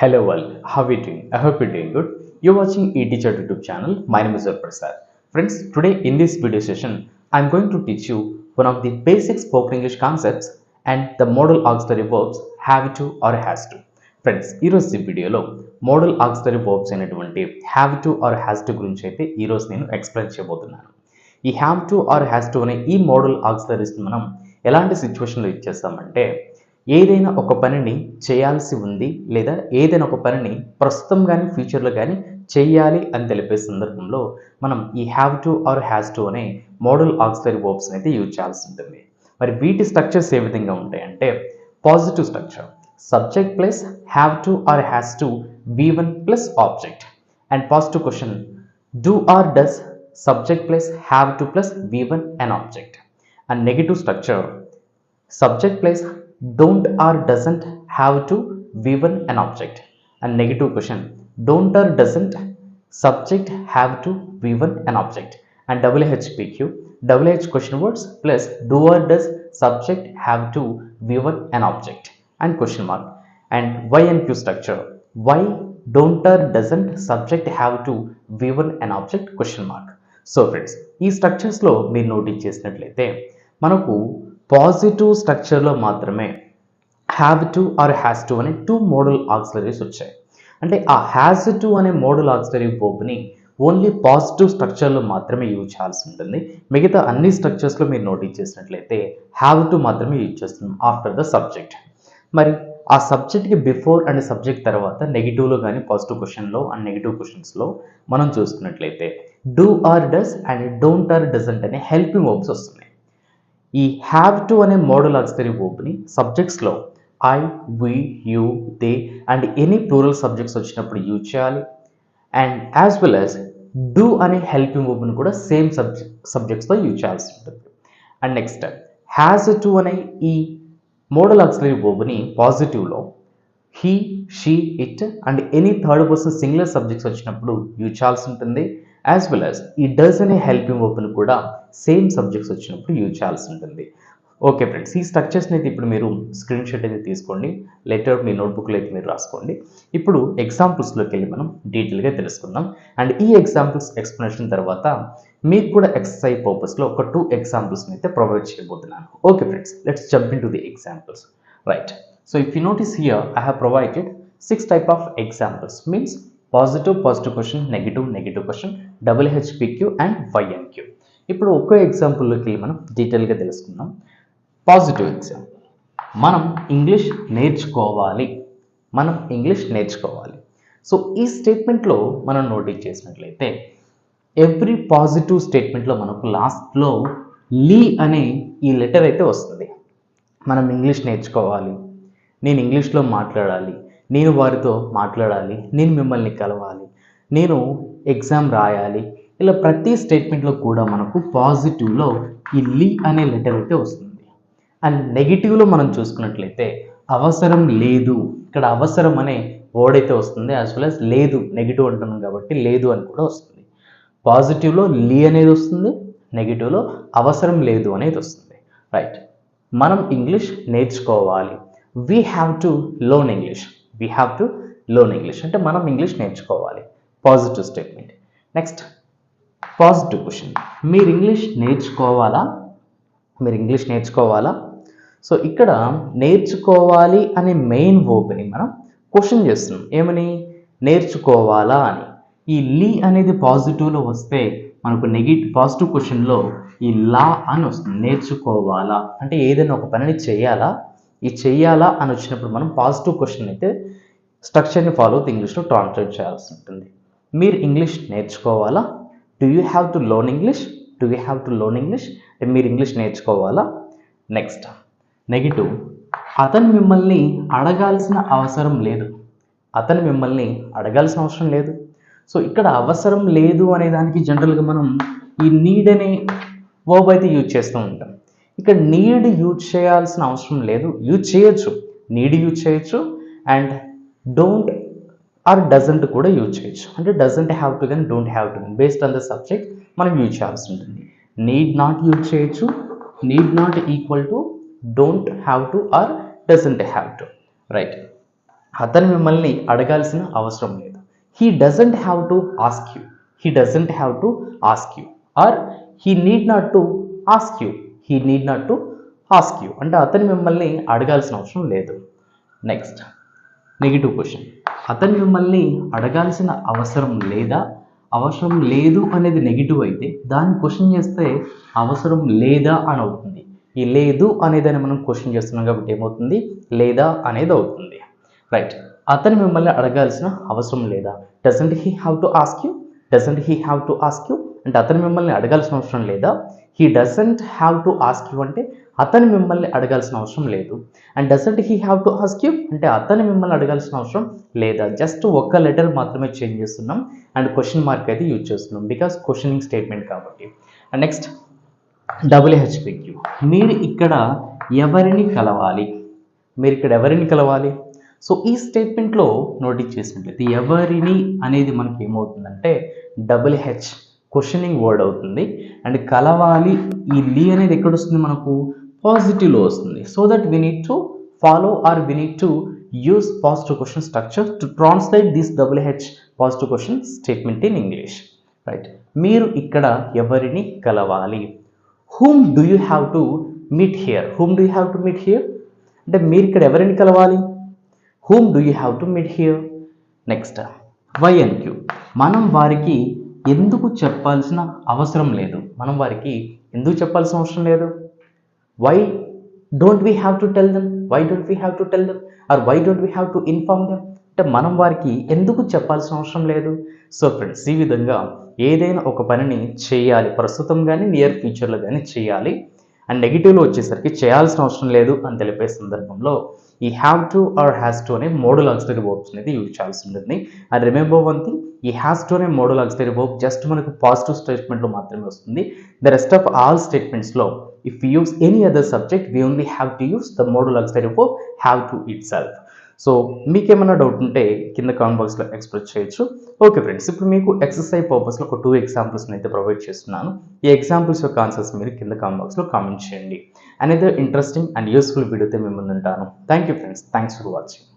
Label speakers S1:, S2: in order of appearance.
S1: Hello well how you doing I hope you doing good you watching ఈ teacher YouTube channel my name is Prasad friends today in this video session I'm going to teach you one of the basic spoken English concepts and the modal auxiliary verbs have to or has to friends ఈరోజు ఈ వీడియోలో modal auxiliary verbs అయినటువంటి have to or has to గురించి అయితే ఈరోజు నేను explain చేయబోతున్నాను. ఈ have to or has to అనే ఈ మోడల్ ఆక్సిటరీస్ మనం ఎలాంటి సిచ్యువేషన్లో ఇచ్చేస్తామంటే ఏదైనా ఒక పనిని చేయాల్సి ఉంది లేదా ఏదైనా ఒక పనిని ప్రస్తుతం కానీ ఫ్యూచర్లో కానీ చేయాలి అని తెలిపే సందర్భంలో మనం ఈ have to or has to అనే మోడల్ ఆక్సిలరీ వర్బ్స్ అయితే యూజ్ చేయాల్సి ఉంటుంది. మరి వీటి స్ట్రక్చర్స్ ఏ విధంగా ఉంటాయంటే positive structure subject plus have to or has to V one plus object and positive question do or does subject plus have to plus V one and object and negative structure subject plus don't or doesn't have to v1 an object and negative question don't or doesn't subject have to v1 an object and whpq wh question words plus do or does subject have to v1 an object and question mark and y and q structure why don't or doesn't subject have to v1 an object question mark so friends ఈ స్ట్రక్చర్స్లో మీరు notice చేసినట్లయితే మనకు positive స్ట్రక్చర్లో మాత్రమే have to or has to అనే two modal auxiliaries వచ్చాయి. అంటే ఆ హ్యాస్ టు అనే మోడల్ ఆక్సిలరీ బోబ్ని ఓన్లీ పాజిటివ్ స్ట్రక్చర్లో మాత్రమే యూజ్ చేయాల్సి ఉంటుంది. మిగతా అన్ని స్ట్రక్చర్స్లో మీరు నోటీస్ చేసినట్లయితే హ్యావ్ టు మాత్రమే యూజ్ చేస్తున్నాం ఆఫ్టర్ ద సబ్జెక్ట్ మరి ఆ సబ్జెక్ట్కి బిఫోర్ అండ్ సబ్జెక్ట్ తర్వాత నెగిటివ్లో కానీ పాజిటివ్ క్వశ్చన్లో అండ్ నెగిటివ్ క్వశ్చన్స్లో మనం చూసుకున్నట్లయితే do or does and don't or doesn't అనే హెల్పింగ్ వర్బ్స్ వస్తున్నాయి. ఈ హ్యావ్ టు అనే మోడల్ ఆక్సిలరీ వర్బ్ని సబ్జెక్ట్స్లో I we you they and any plural subjects వచ్చినప్పుడు యూజ్ చేయాలి. And as well as do అనే హెల్పింగ్ ఓపెన్ కూడా సేమ్ సబ్జెక్ట్ సబ్జెక్ట్స్తో యూజ్ చేయాల్సి ఉంటుంది. అండ్ నెక్స్ట్ హ్యాస్ టు అనే ఈ మోడల్ ఆక్సిలరీ వర్బ్ని పాజిటివ్లో he she it and any third person singular subjects వచ్చినప్పుడు యూజ్ చేయాల్సి ఉంటుంది. యాజ్ వెల్ యాజ్ ఈ డస్ అనే హెల్పింగ్ వర్బ్ని కూడా సేమ్ సబ్జెక్ట్స్ వచ్చినప్పుడు యూజ్ చేయాల్సి ఉంటుంది. ఓకే ఫ్రెండ్స్ ఈ స్ట్రక్చర్స్ని అయితే ఇప్పుడు మీరు స్క్రీన్ షాట్ అయితే తీసుకోండి. లెటర్ మీ నోట్బుక్లో అయితే మీరు రాసుకోండి. ఇప్పుడు ఎగ్జాంపుల్స్లోకి వెళ్ళి మనం డీటెయిల్గా తెలుసుకుందాం. అండ్ ఈ ఎగ్జాంపుల్స్ ఎక్స్ప్లెనేషన్ తర్వాత మీకు కూడా ఎక్సర్సైజ్ పర్పస్లో ఒక టూ ఎగ్జాంపుల్స్ని అయితే ప్రొవైడ్ చేయబోతున్నాను. Okay friends let's jump in to the examples right so if you notice here I have provided six type of examples means positive positive question negative negative question double H P Q and Y N Q ఇప్పుడు ఒక్కో ఎగ్జాంపుల్లోకి వెళ్ళి మనం డీటెయిల్గా తెలుసుకుందాం. Positive example మనం English నేర్చుకోవాలి. మనం English నేర్చుకోవాలి. సో ఈ స్టేట్మెంట్లో మనం నోటీస్ చేసినట్లయితే ఎవ్రీ పాజిటివ్ స్టేట్మెంట్లో మనకు లాస్ట్లో లీ అనే ఈ లెటర్ అయితే వస్తుంది. మనం ఇంగ్లీష్ నేర్చుకోవాలి. నేను ఇంగ్లీష్లో మాట్లాడాలి. నేను వారితో మాట్లాడాలి నేను మిమ్మల్ని కలవాలి నేను ఎగ్జామ్ రాయాలి ఇలా ప్రతి స్టేట్మెంట్లో కూడా మనకు పాజిటివ్లో ఈ లీ అనే లెటర్ అయితే వస్తుంది. అండ్ నెగిటివ్లో మనం చూసుకున్నట్లయితే అవసరం లేదు ఇక్కడ అవసరం అనే వర్డ్ అయితే వస్తుంది యాజ్ వెల్ యాజ్ లేదు నెగిటివ్ అంటున్నాం కాబట్టి లేదు అని కూడా వస్తుంది. పాజిటివ్లో లీ అనేది వస్తుంది నెగిటివ్లో అవసరం లేదు అనేది వస్తుంది. రైట్ మనం ఇంగ్లీష్ నేర్చుకోవాలి. We have to learn English we have to learn English అంటే మనం ఇంగ్లీష్ నేర్చుకోవాలి. Positive statement next positive question మీరు ఇంగ్లీష్ నేర్చుకోవాలా? మీరు ఇంగ్లీష్ నేర్చుకోవాలా? సో ఇక్కడ నేర్చుకోవాలి అనే మెయిన్ వర్బ్ని మనం క్వశ్చన్ చేస్తున్నాం. ఏమని? నేర్చుకోవాలా అని. ఈ లీ అనేది పాజిటివ్లో వస్తే మనకు నెగిటివ్ పాజిటివ్ క్వశ్చన్లో ఈ లా అని వస్తుంది. నేర్చుకోవాలా. అంటే ఏదైనా ఒక పనిని చేయాలా? ఈ చెయ్యాలా అని వచ్చినప్పుడు మనం పాజిటివ్ క్వశ్చన్ అయితే స్ట్రక్చర్ని ఫాలో అవుతూ ఇంగ్లీష్లో ట్రాన్స్లేట్ చేయాల్సి ఉంటుంది. మీరు ఇంగ్లీష్ నేర్చుకోవాలా? Do you have to learn English do you have to learn English మీరు ఇంగ్లీష్ నేర్చుకోవాలా? నెక్స్ట్ నెగిటివ్ అతను మిమ్మల్ని అడగాల్సిన అవసరం లేదు. అతను మిమ్మల్ని అడగాల్సిన అవసరం లేదు. సో ఇక్కడ అవసరం లేదు అనే దానికి జనరల్గా మనం ఈ నీడ్ అనే వర్బ్ అయితే యూజ్ చేస్తూ ఉంటాం. ఇక్కడ నీడ్ యూజ్ చేయాల్సిన అవసరం లేదు. యూజ్ చేయొచ్చు. నీడ్ యూజ్ చేయొచ్చు. అండ్ డోంట్ ఆర్ డజంట్ కూడా యూజ్ చేయొచ్చు. అంటే డజంట్ హ్యావ్ టు కానీ don't have to based on the subject మనం యూజ్ చేయాల్సి ఉంటుంది. నీడ్ నాట్ యూజ్ చేయొచ్చు. Need not equal to don't have to or doesn't have to right అతను మిమ్మల్ని అడగాల్సిన అవసరం లేదు. He doesn't have to ask you he doesn't have to ask you or he need not to ask you he need not to ask you అంటే అతను మిమ్మల్ని అడగాల్సిన అవసరం లేదు. నెక్స్ట్ నెగిటివ్ క్వశ్చన్ అతను మిమ్మల్ని అడగాల్సిన అవసరం లేదా? అవసరం లేదు అనేది నెగిటివ్ అయితే దాన్ని క్వశ్చన్ చేస్తే అవసరం లేదా అని అవుతుంది. ఈ లేదు అనేదాన్ని మనం క్వశ్చన్ చేస్తున్నాం కాబట్టి ఏమవుతుంది? లేదా అనేది అవుతుంది. రైట్ అతను మిమ్మల్ని అడగాల్సిన అవసరం లేదా? Doesn't he have to ask you doesn't he have to ask you అంటే అతను మిమ్మల్ని అడగాల్సిన అవసరం లేదా? He doesn't have to ask you అంటే అతను మిమ్మల్ని అడగాల్సిన అవసరం లేదు. And doesn't he have to ask you అంటే అతను మిమ్మల్ని అడగాల్సిన అవసరం లేదా? జస్ట్ ఒక్క లెటర్ మాత్రమే చేంజ్ చేస్తున్నాం. అండ్ క్వశ్చన్ మార్క్ అయితే యూజ్ చేస్తున్నాం. బికాస్ క్వశ్చనింగ్ స్టేట్మెంట్ కాబట్టి. And next W H P Q మీరు ఇక్కడ ఎవరిని కలవాలి? మీరు ఇక్కడ ఎవరిని కలవాలి? సో ఈ స్టేట్మెంట్లో నోటీస్ చేసినట్లయితే ఎవరిని అనేది మనకి ఏమవుతుందంటే డబుల్ హెచ్ క్వశ్చనింగ్ వర్డ్ అవుతుంది. అండ్ కలవాలి ఈ లీ అనేది ఎక్కడ వస్తుంది మనకు? పాజిటివ్లో వస్తుంది. So that we need to follow or we need to use positive question structure to translate this double H positive question statement in English right మీరు ఇక్కడ ఎవరిని కలవాలి? Whom do you have to meet here whom do you have to meet here అంటే మీరు ఇక్కడ ఎవరిని కలవాలి? Whom do you have to meet here next Y and Q మనం వారికి ఎందుకు చెప్పాల్సిన అవసరం లేదు? మనం వారికి ఎందుకు చెప్పాల్సిన అవసరం లేదు? Why don't we have to tell them why don't we have to tell them or why don't we have to inform them అంటే మనం వారికి ఎందుకు చెప్పాల్సిన అవసరం లేదు? సో ఫ్రెండ్స్ ఈ విధంగా ఏదైనా ఒక పనిని చేయాలి. ప్రస్తుతం కానీ నియర్ ఫ్యూచర్లో కానీ చేయాలి. అండ్ నెగిటివ్లో వచ్చేసరికి చేయాల్సిన అవసరం లేదు అని తెలిపే సందర్భంలో ఈ have to or has to అనే మోడల్ ఆక్సిలరీ వర్బ్స్ అనేది యూజ్ చేయాల్సి ఉంటుంది. అండ్ రిమెంబర్ వన్ థింగ్ ఈ హ్యాస్ టు అనే మోడల్ ఆక్సిలరీ వర్బ్ జస్ట్ మనకు పాజిటివ్ స్టేట్మెంట్లో మాత్రమే వస్తుంది. The rest of all స్టేట్మెంట్స్లో if use any other subject we only have to use the modal auxiliary verb have to itself so మీకేమైనా doubt ఉంటే కింద comment బాక్స్లో express చేయొచ్చు. ఓకే ఫ్రెండ్స్ ఇప్పుడు మీకు ఎక్సర్సైజ్ పర్పస్లో ఒక టూ ఎగ్జాంపుల్స్ని అయితే ప్రొవైడ్ చేస్తున్నాను. ఈ ఎగ్జాంపుల్స్ యొక్క ఆన్సర్స్ మీరు కింద కామెంట్ బాక్స్లో కామెంట్ చేయండి. అనేది ఇంట్రెస్టింగ్ అండ్ యూస్ఫుల్ వీడియోతో మేము ముందుంటాను. Thank you friends thanks for watching